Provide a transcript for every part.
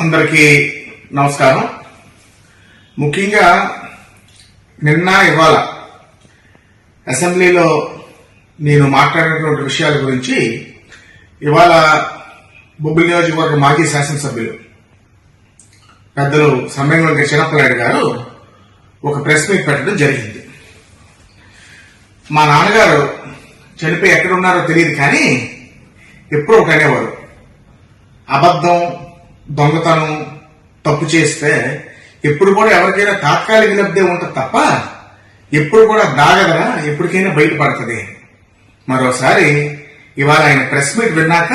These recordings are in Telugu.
అందరికీ నమస్కారం. ముఖ్యంగా నిన్న ఇవాళ అసెంబ్లీలో నేను మాట్లాడినటువంటి విషయాల గురించి ఇవాళ బొబ్బిలి నియోజకవర్గ మాజీ శాసనసభ్యులు పెద్దలు సమ్మెంగళ చిన్నప్పలాయుడు గారు ఒక ప్రెస్ మీట్ పెట్టడం జరిగింది. మా నాన్నగారు చనిపోయి ఎక్కడున్నారో తెలియదు కానీ ఎప్పుడు ఒకటనేవారు. అబద్ధం దొంగతనం తప్పు చేస్తే ఎప్పుడు కూడా ఎవరికైనా తాత్కాలిక లబ్ధి ఉంటుంది తప్ప ఎప్పుడు కూడా దాగదరా ఎప్పటికైనా బయటపడుతుంది. మరోసారి ఇవాళ ఆయన ప్రెస్ మీట్ విన్నాక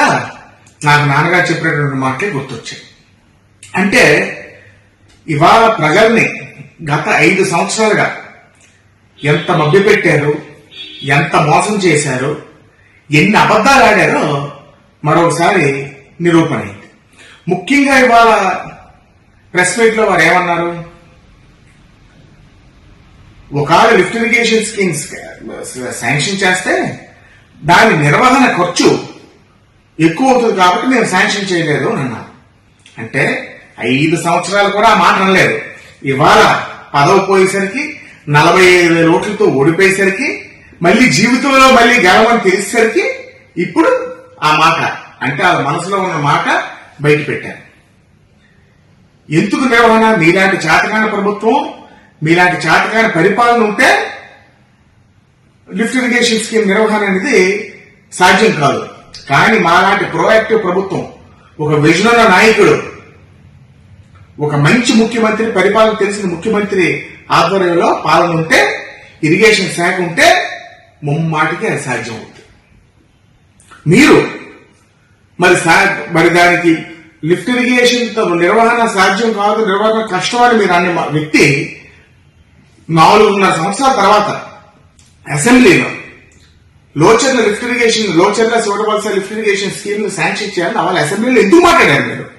నాకు నాన్నగారు చెప్పినటువంటి మాటలే గుర్తొచ్చాయి. అంటే ఇవాళ ప్రజల్ని గత ఐదు సంవత్సరాలుగా ఎంత మభ్యపెట్టారు ఎంత మోసం చేశారు ఎన్ని అబద్ధాలు ఆడారో మరొకసారి నిరూపణ అయింది. ముఖ్యంగా ఇవాళ ప్రెస్ మీట్లో వారు ఏమన్నారు? ఒకవేళ లిఫ్ట్ ఇరిగేషన్ స్కీమ్స్ శాంక్షన్ చేస్తే దాని నిర్వహణ ఖర్చు ఎక్కువ అవుతుంది కాబట్టి మేము శాంక్షన్ చేయలేదు అని అన్నారు. అంటే ఐదు సంవత్సరాలు కూడా ఆ మాట అనలేదు. ఇవాళ పదవి పోయేసరికి నలభై ఐదు వేల ఓట్లతో ఓడిపోయేసరికి మళ్ళీ జీవితంలో మళ్ళీ గెలవని తెలిసేసరికి ఇప్పుడు ఆ మాట అంటే వాళ్ళ మనసులో ఉన్న మాట బయట పెట్టారు ఎందుకు నిర్వహణ? మీలాంటి చాతకాన ప్రభుత్వం మీలాంటి చాతకాన పరిపాలన ఉంటే లిఫ్ట్ ఇరిగేషన్ స్కీమ్ నిర్వహణ అనేది సాధ్యం కాదు. కానీ మాలాంటి ప్రోయాక్టివ్ ప్రభుత్వం ఒక విజనర నాయకుడు ఒక మంచి ముఖ్యమంత్రి పరిపాలన తెలిసిన ముఖ్యమంత్రి ఆధ్వర్యంలో పాలన ఉంటే ఇరిగేషన్ శాఖ ఉంటే ముమ్మాటికి అది సాధ్యం అవుతుంది మీరు మరి సా- మరి దానికి లిఫ్ట్ ఇరిగేషన్ నిర్వహణ సాధ్యం కాదు నిర్వహణ కష్టం అని మీరు అనే మా- వ్యక్తి నాలుగున్నర సంవత్సరాల తర్వాత అసెంబ్లీలో లోచర్ల లిఫ్ట్ ఇరిగేషన్ లోచర్ల చూడవలసిన లిఫ్ట్ ఇరిగేషన్ స్కీమ్ శాంక్షన్ చేయాలని వాళ్ళ అసెంబ్లీలో ఎందుకు మాట్లాడారు మీరు?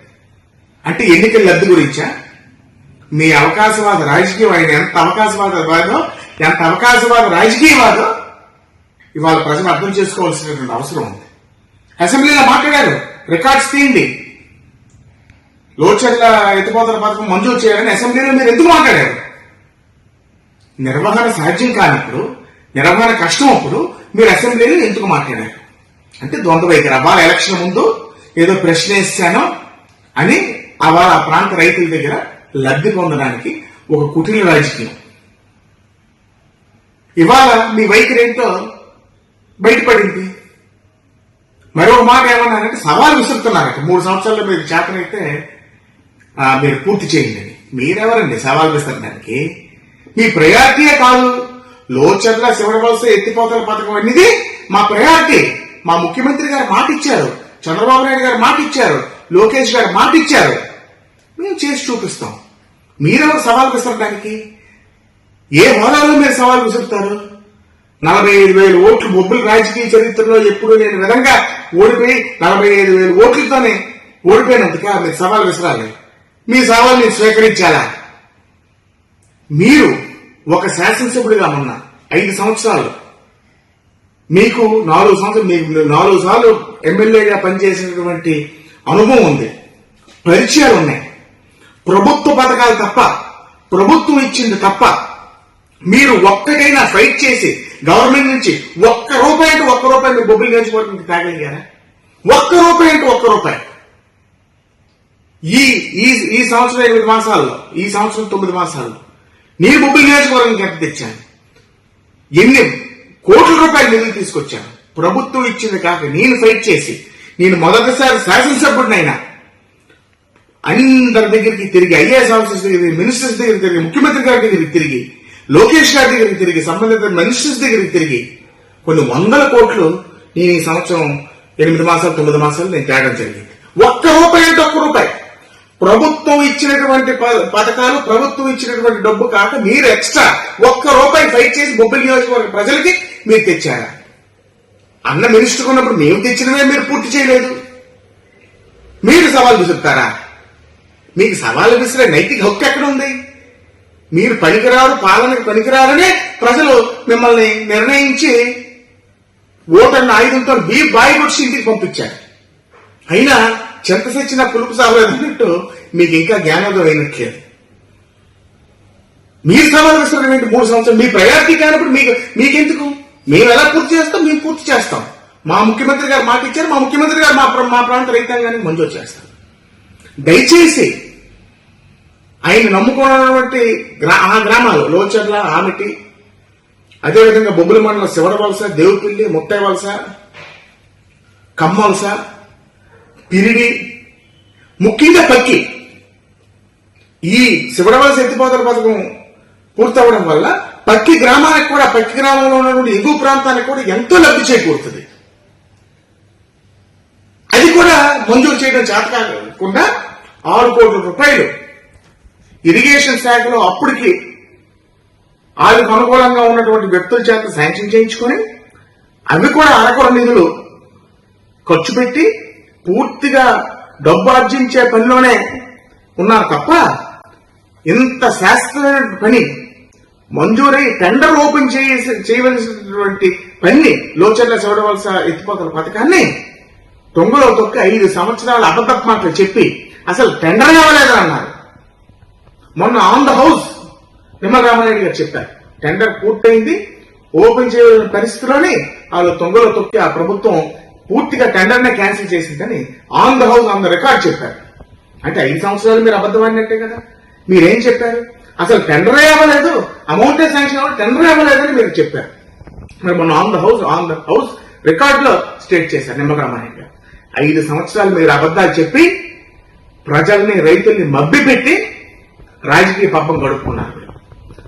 అంటే ఎన్నికల లబ్ధి గురించా? మీ అవకాశవాద రాజకీయం ఆయన ఎంత అవకాశవాదవాదో ఎంత అవకాశవాద రాజకీయవాదో ఇవాళ ప్రజలు అర్థం చేసుకోవాల్సినటువంటి అవసరం ఉంది. అసెంబ్లీలో మాట్లాడారు రికార్డ్స్ తీయండి. లోచర్ల ఎత్తిపోతల పథకం మంజూరు చేయాలని అసెంబ్లీలో మీరు ఎందుకు మాట్లాడారు? నిర్వహణ సాధ్యం కానప్పుడు నిర్వహణ కష్టం అప్పుడు మీరు అసెంబ్లీలో ఎందుకు మాట్లాడారు? అంటే ద్వంద్వ వైఖరి అవ్వాలి ఎలక్షన్ ముందు ఏదో ప్రశ్న వేసాను అని అవాళ ఆ ప్రాంత రైతుల దగ్గర లబ్ధి పొందడానికి ఒక కుటిల రాజకీయం. ఇవాళ మీ వైఖరి ఏంటో బయటపడింది. మరో మాట ఏమన్నారంటే సవాల్ విసురుతున్నారట. మూడు సంవత్సరాల్లో మీరు చేతనైతే మీరు పూర్తి చేయండి అని. మీరెవరండి? సవాల్ విసరడానికి మీ ప్రయారిటీయే కాదు. లోచర్ల శివరవలస ఎత్తిపోతల పథకం అనేది మా ప్రయారిటీ మా ముఖ్యమంత్రి గారు మాట ఇచ్చారు చంద్రబాబు నాయుడు గారు మాట ఇచ్చారు లోకేష్ గారు మాట ఇచ్చారు మేము చేసి చూపిస్తాం. మీరెవరు సవాల్ విసరడానికి ఏ హోదాలో మీరు సవాల్ విసురుతారు? నలభై ఐదు వేల ఓట్లు బొబ్బులు రాజకీయ చరిత్రలో ఎప్పుడు లేని విధంగా ఓడిపోయి నలభై ఐదు వేల ఓట్లతోనే ఓడిపోయినందుక మీరు సవాల్ విసరాలి. మీ సవాల్ మీరు స్వీకరించాలా? మీరు ఒక శాసనసభ్యుడిగా ఉన్న ఐదు సంవత్సరాలు మీకు నాలుగు సంవత్సరాలు మీకు నాలుగు సార్లు ఎమ్మెల్యేగా పనిచేసినటువంటి అనుభవం ఉంది. పరిచయాలు ఉన్నాయి. ప్రభుత్వ పథకాలు తప్ప ప్రభుత్వం ఇచ్చింది తప్ప మీరు ఒక్కటైనా ఫైట్ చేసి గవర్నమెంట్ నుంచి ఒక్క రూపాయి అంటే ఒక్క రూపాయి మీరు బొబ్బిలి నియోజకవర్గంకి తాగలిగారా ఒక్క రూపాయి అంటే ఒక్క రూపాయి. ఈ ఈ ఈ సంవత్సరం ఎనిమిది మాసాల్లో ఈ సంవత్సరం తొమ్మిది మాసాల్లో నేను బొబ్బిలి నియోజకవర్గం ఎంత తెచ్చాను ఎన్ని కోట్ల రూపాయలు నిధులు తీసుకొచ్చాను ప్రభుత్వం ఇచ్చింది కాక నేను ఫైట్ చేసి నేను మొదటిసారి శాసనసభ్యుడినైనా. అందరి దగ్గరికి తిరిగి ఐఏఎస్ ఆఫీసర్స్ దగ్గరికి మినిస్టర్స్ దగ్గరికి తిరిగి ముఖ్యమంత్రి గారి దగ్గరికి తిరిగి లోకేష్ గారి దగ్గరికి తిరిగి సంబంధిత మినిస్టర్స్ దగ్గరికి తిరిగి కొన్ని వందల కోట్లు నేను ఈ సంవత్సరం ఎనిమిది మాసాలు తొమ్మిది మాసాలు నేను తేడం జరిగింది. ఒక్క రూపాయి అంటే ఒక్క రూపాయి. ప్రభుత్వం ఇచ్చినటువంటి ప- పథకాలు ప్రభుత్వం ఇచ్చినటువంటి డబ్బు కాక మీరు ఎక్స్ట్రా ఒక్క రూపాయి ఫైట్ చేసి బొబ్బిలి నియోజకవర్గ ప్రజలకి మీరు తెచ్చారా? అన్న మినిస్టర్ ఉన్నప్పుడు మేము తెచ్చినవే మీరు పూర్తి చేయలేదు. మీరు సవాల్ విసురుతారా? మీకు సవాలు విసిరే నైతిక హక్కు ఎక్కడ ఉంది? మీరు పనికిరారు పాలనకు పనికిరారనే ప్రజలు మిమ్మల్ని నిర్ణయించి ఓటన్న ఆయుధంతో బీ బాయి కొట్టి ఇంటికి పంపించారు. అయినా చింత తెచ్చిన పులుపు సాగలేదన్నట్టు మీకు ఇంకా జ్ఞానోదయం అయినట్లేదు మీరు సవాల్ ఏంటి? మూడు సంవత్సరాలు. మీ ప్రయారిటీ కానప్పుడు మీకు మీకెందుకు? మేము ఎలా పూర్తి చేస్తాం? మేము పూర్తి చేస్తాం. మా ముఖ్యమంత్రి గారు మాట ఇచ్చారు. మా ముఖ్యమంత్రి గారు మా మా ప్రాంత రైతాంగానికి మంజూరు చేస్తారు. దయచేసి ఆయన నమ్ముకున్నటువంటి గ్రా ఆ గ్రామాలు లోచర్ల ఆమెటి అదేవిధంగా బొబ్బుల మండలం శివరవలస దేవుపిల్లి ముత్తై వలస కమ్మవలస పిరిడి ముఖ్యంగా పక్కి ఈ శివరవలస శక్తిపోతల పథకం పూర్తవడం వల్ల పక్కి గ్రామానికి కూడా పక్కి గ్రామంలో ఉన్నటువంటి ఎగువ ప్రాంతానికి కూడా ఎంతో లబ్ధి చేకూరుతుంది. అది కూడా మంజూరు చేయడం చేత కాకుండా ఆరు కోట్ల రూపాయలు ఇరిగేషన్ శాఖలో అప్పటికి వాళ్ళకు అనుకూలంగా ఉన్నటువంటి వ్యక్తుల చేత శాంక్షన్ చేయించుకొని అవి కూడా అరకొర నిధులు ఖర్చు పెట్టి పూర్తిగా డబ్బు ఆర్జించే పనిలోనే ఉన్నారు తప్ప ఇంత శాస్త్రమైన పని మంజూరై టెండర్ ఓపెన్ చేసి చేయవలసినటువంటి పని లోచర్ల చదవలస ఎత్తిపోతల పథకాన్ని తొంగలో తొక్కి ఐదు సంవత్సరాల అబద్ధపు మాటలు చెప్పి అసలు టెండర్ ఇవ్వలేదని అన్నారు. మొన్న ఆన్ ద హౌస్ నిమ్మరామారెడ్డి గారు చెప్పారు. టెండర్ పూర్తయింది ఓపెన్ చేయలేని పరిస్థితిలోనే వాళ్ళు తొంగలో తొక్కి ఆ ప్రభుత్వం పూర్తిగా టెండర్నే క్యాన్సిల్ చేసిందని on the house on the record చెప్పారు. అంటే ఐదు సంవత్సరాలు మీరు అబద్ధం ఆడినట్టే కదా. మీరేం చెప్పారు? అసలు టెండర్ అవ్వలేదు. అమౌంటే శాంక్షన్ అవ్వాలి టెండర్ అవ్వలేదని మీరు చెప్పారు. మరి మొన్న on the house on the house రికార్డ్లో స్టేట్ చేశారు నిమ్మరామారెడ్డి గారు ఐదు సంవత్సరాలు మీరు అబద్ధాలు చెప్పి ప్రజల్ని రైతుల్ని మభ్యపెట్టి రాజకీయ పాపం గడుపుకున్నారు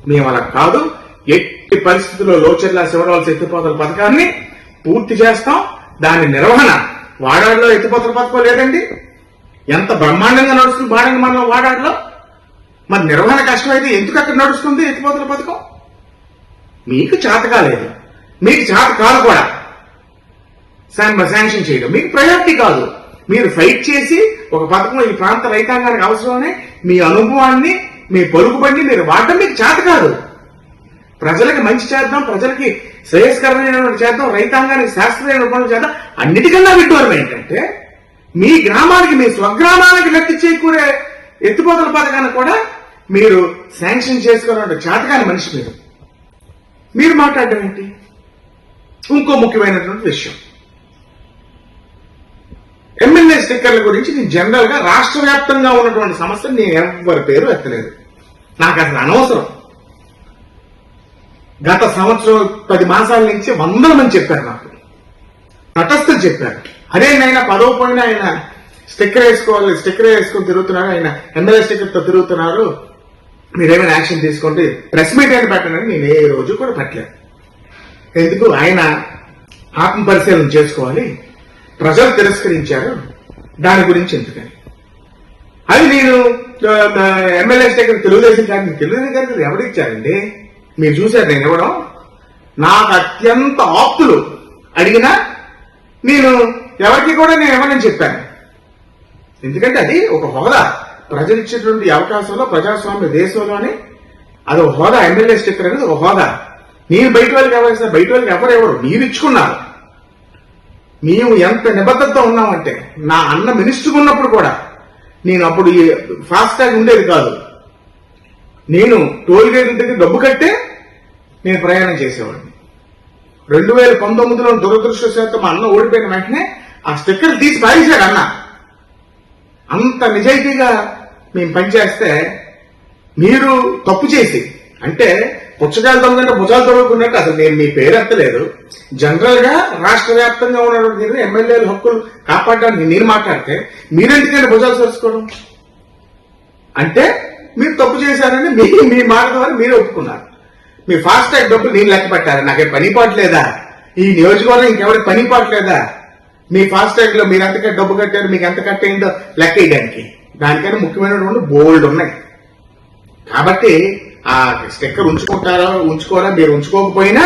మేము అలా కాదు. ఎట్టి పరిస్థితుల్లో లోచర్ల శివరాలు ఎత్తిపోతల పథకాన్ని పూర్తి చేస్తాం. దాని నిర్వహణ వాడాడులో ఎత్తిపోతల పథకం లేదండి. ఎంత బ్రహ్మాండంగా నడుస్తుంది బాడంగా మనం వాడాడులో? మరి నిర్వహణ కష్టమైతే ఎందుకు అక్కడ నడుస్తుంది ఎత్తిపోతల పథకం మీకు చేత కాలేదు. మీకు చేత కాదు కూడా. శాంక్షన్ చేయడం. మీకు ప్రయారిటీ కాదు. మీరు ఫైట్ చేసి ఒక పథకం ఈ ప్రాంత రైతాంగానికి అవసరమని మీ అనుభవాన్ని మీ పలుకుబడిని మీరు వాడటం మీకు చేత కాదు. ప్రజలకి మంచి చేద్దాం ప్రజలకి శ్రేయస్కరమైన చేద్దాం రైతాంగానికి శాస్త్రీయ పనులు చేద్దాం. అన్నిటికన్నా విడ్డూరం ఏంటంటే మీ గ్రామానికి మీ స్వగ్రామానికి లెక్క చేకూరే ఎత్తిపోతల పథకాన్ని కూడా మీరు శాంక్షన్ చేసుకోవాలంటే చేతకాని మనిషి మీరు మీరు మాట్లాడడం ఏంటి? ఇంకో ముఖ్యమైనటువంటి విషయం. ఎమ్మెల్యే స్టిక్కర్ల గురించి నేను జనరల్గా రాష్ట్ర వ్యాప్తంగా ఉన్నటువంటి సమస్యను నేను ఎవరి పేరు ఎత్తలేదు. నాకు అసలు అనవసరం. గత సంవత్సరం పది మాసాల నుంచి వందల మంది చెప్పారు నాకు. తటస్థులు చెప్పారు. అదే నాయన పదవ పోయిన ఆయన స్టిక్కర్ వేసుకోవాలి స్టిక్కర్ వేసుకొని తిరుగుతున్నారు ఆయన ఎమ్మెల్యే స్టిక్కర్తో తిరుగుతున్నారు. మీరేమైనా యాక్షన్ తీసుకోండి ప్రెస్ మీట్ అయినా పెట్టండి నేను ఏ రోజు కూడా పెట్టలేదు. ఎందుకు? ఆయన ఆత్మ పరిశీలన చేసుకోవాలి. ప్రజలు తిరస్కరించారు. దాని గురించి ఎందుకని? అది నేను ఎమ్మెల్యే స్టిక్కర్ తెలుగుదేశం కానీ తెలుగుదేశం కానీ ఎవరు ఇచ్చారండి? మీరు చూశారు నేను ఇవ్వడం నాకు అత్యంత ఆప్తులు అడిగినా నేను ఎవరికి కూడా నేను ఇవ్వనని చెప్పాను. ఎందుకంటే అది ఒక హోదా. ప్రజలు ఇచ్చేటువంటి అవకాశంలో ప్రజాస్వామ్య దేశంలోనే అది ఒక హోదా. ఎమ్మెల్యే స్టిక్కర్ అనేది ఒక హోదా. నేను బయట వాళ్ళకి ఎవరు బయట వాళ్ళకి ఎవరు ఎవరు? మీరు ఇచ్చుకున్నారు. మేము ఎంత నిబద్ధతతో ఉన్నామంటే నా అన్న మినిస్టర్ ఉన్నప్పుడు కూడా నేను అప్పుడు ఈ ఫాస్ట్ ట్యాగ్ ఉండేది కాదు. నేను టోల్ గేట్ దగ్గర డబ్బు కట్టే నేను ప్రయాణం చేసేవాడిని. రెండు వేల పంతొమ్మిదిలో దురదృష్టశాతం మా అన్న ఓడిపోయిన వెంటనే ఆ స్టిక్కర్ తీసి పారేశాడు అన్న. అంత నిజాయితీగా మేము పనిచేస్తే మీరు తప్పు చేసి అంటే పుచ్చకాయలు తొమ్మిదంటే భుజాలు తొడుగుకున్నట్టు అసలు నేను మీ పేరు ఎత్తలేదు. జనరల్గా రాష్ట్ర వ్యాప్తంగా ఉన్నటువంటి ఎమ్మెల్యేల హక్కులు కాపాడడానికి నేను మాట్లాడితే మీరెందుకంటే భుజాలు సరుచుకోవడం అంటే మీరు తప్పు చేశారని మీ మీ మాట ద్వారా మీరు ఒప్పుకున్నారు. మీ ఫాస్ట్ ట్యాగ్ డబ్బులు నేను లెక్క పెట్టారు? నాకే పని పాటలేదా ఈ నియోజకవర్గం ఇంకెవరికి పని పాటలేదా మీ ఫాస్ట్ ట్యాగ్లో మీరు ఎంత డబ్బు కట్టారు మీకు ఎంత కట్టేయండో లెక్క వేయడానికి. దానికన్నా ముఖ్యమైనటువంటి బోల్డ్ ఉన్నాయి. కాబట్టి ఆ స్టిక్కర్ ఉంచుకుంటారా ఉంచుకోరా మీరు ఉంచుకోకపోయినా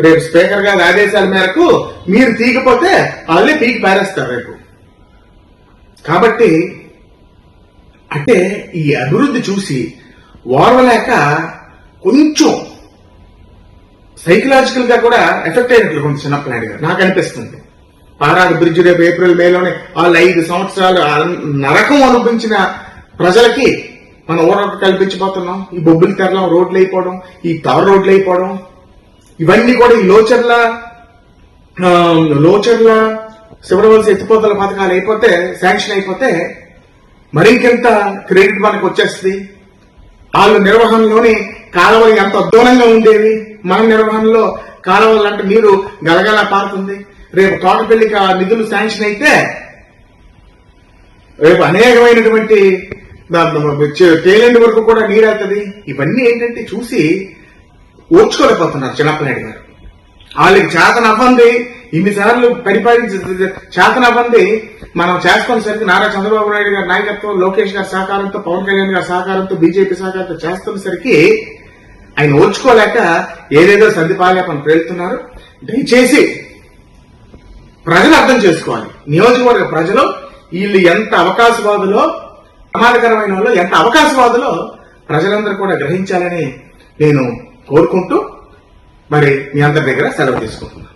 రేపు స్పీకర్ గారి ఆదేశాల మేరకు మీరు తీయకపోతే వాళ్ళే పీకి పారేస్తారు రేపు. కాబట్టి అంటే ఈ అభివృద్ధి చూసి ఓర్వలేక కొంచెం సైకలాజికల్గా కూడా ఎఫెక్ట్ అయినట్లు కొంచెం చిన్నప్పనాయుడు గారు. నాకు అనిపిస్తుంది. పారాడు బ్రిడ్జ్ రేపు ఏప్రిల్ మేలోనే వాళ్ళు ఐదు సంవత్సరాలు నరకం అనుభవించిన ప్రజలకి మనం ఊరొక కల్పించబోతున్నాం ఈ బొబ్బిలి తరలం రోడ్లు అయిపోవడం ఈ తవర రోడ్లు అయిపోవడం ఇవన్నీ కూడా ఈ లోచర్ల లోచర్ల శివరవలసి ఎత్తిపోతల పథకాలు అయిపోతే శాంక్షన్ అయిపోతే మరింకెంత క్రెడిట్ మనకు వచ్చేస్తుంది? వాళ్ళ నిర్వహణలోని కాలువలు ఎంత అద్భుతంగా ఉండేవి? మన నిర్వహణలో కాలువలు అంటే నీరు గలగల పారుతుంది. రేపు తోటపల్లికి ఆ నిధులు శాంక్షన్ అయితే రేపు అనేకమైనటువంటి ద- తేలేండి వరకు కూడా నీరు వెళ్తుంది. ఇవన్నీ ఏంటంటే చూసి ఓర్చుకోలేకపోతున్నారు చిన్నప్పనాయుడు గారు. వాళ్ళకి చేతనవ్వండి ఇన్నిసార్లు పరిపాలించి చేతన అవ్వంది మనం చేసుకునేసరికి నారా చంద్రబాబు నాయుడు గారి నాయకత్వం లోకేష్ గారి సహకారంతో పవన్ కళ్యాణ్ గారి సహకారంతో బీజేపీ సహకారంతో చేస్తున్నసరికి ఆయన ఓర్చుకోలేక ఏదేదో సంధిపాలేపని పేలుతున్నారు. దయచేసి ప్రజలు అర్థం చేసుకోవాలి. నియోజకవర్గ ప్రజలు వీళ్ళు ఎంత అవకాశవాదులో ప్రమాదకరమైన వాళ్ళు ఎంత అవకాశవాదులో ప్రజలందరూ కూడా గ్రహించాలని నేను కోరుకుంటూ మరి మీ అందరి దగ్గర సెలవు తీసుకుంటున్నాను.